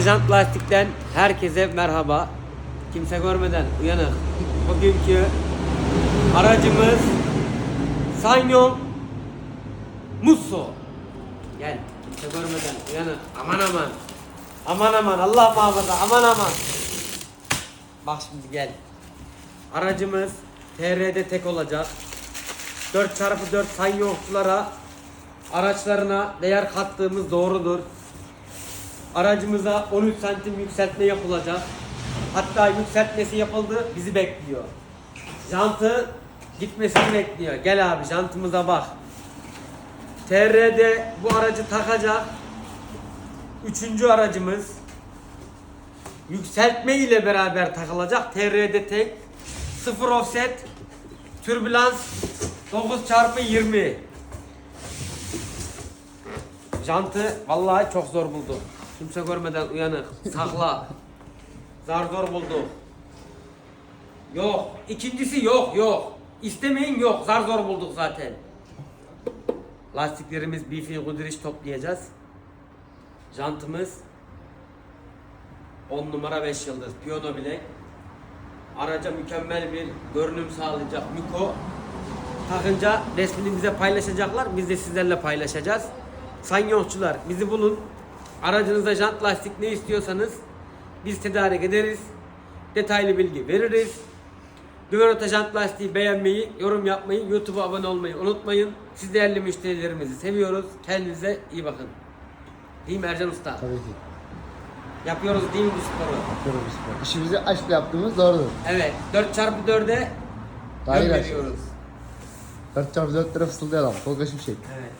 Jant Lastik'ten herkese merhaba. Kimse görmeden uyanık. Bugünkü aracımız Sanyon Musso. Gel kimse görmeden uyanık. Aman aman. Aman aman Allah muhafaza aman aman. Bak şimdi gel. Aracımız TR'de tek olacak. 4x4 Sanyonculara araçlarına değer kattığımız doğrudur. Aracımıza 13 santim yükseltme yapılacak. Hatta yükseltmesi yapıldı, bizi bekliyor. Jantı gitmesini bekliyor. Gel abi jantımıza bak. TR'de bu aracı takacak. Üçüncü aracımız. Yükseltme ile beraber takılacak. TR'de tek. Sıfır offset. Türbülans 9 çarpı 20. Jantı vallahi çok zor bulduk. Kimse görmeden uyanık. Sakla. Zar zor bulduk. Yok. İkincisi yok yok. İstemeyin yok. Zar zor bulduk zaten. Lastiklerimiz Beefy Goodrich toplayacağız. Jantımız 10 numara 5 yıldız. Piyano bilek. Araca mükemmel bir görünüm sağlayacak Miko. Takınca resmini bize paylaşacaklar. Biz de sizlerle paylaşacağız. Sanyonçular bizi bulun. Aracınıza jant lastik ne istiyorsanız biz tedarik ederiz. Detaylı bilgi veririz. Güvenota jant lastiği beğenmeyi, yorum yapmayı, YouTube'a abone olmayı unutmayın. Siz değerli müşterilerimizi seviyoruz. Kendinize iyi bakın. Değil mi Ercan Usta? Tabii ki. Yapıyoruz değil mi bu sporu? Yapıyoruz biz spor. İşimizi aşkla yaptığımız doğrudur. Evet. 4x4'e Daire veriyoruz. 4 çarpı 4 lira fısıldayalım. Tolga Şimşek. Evet.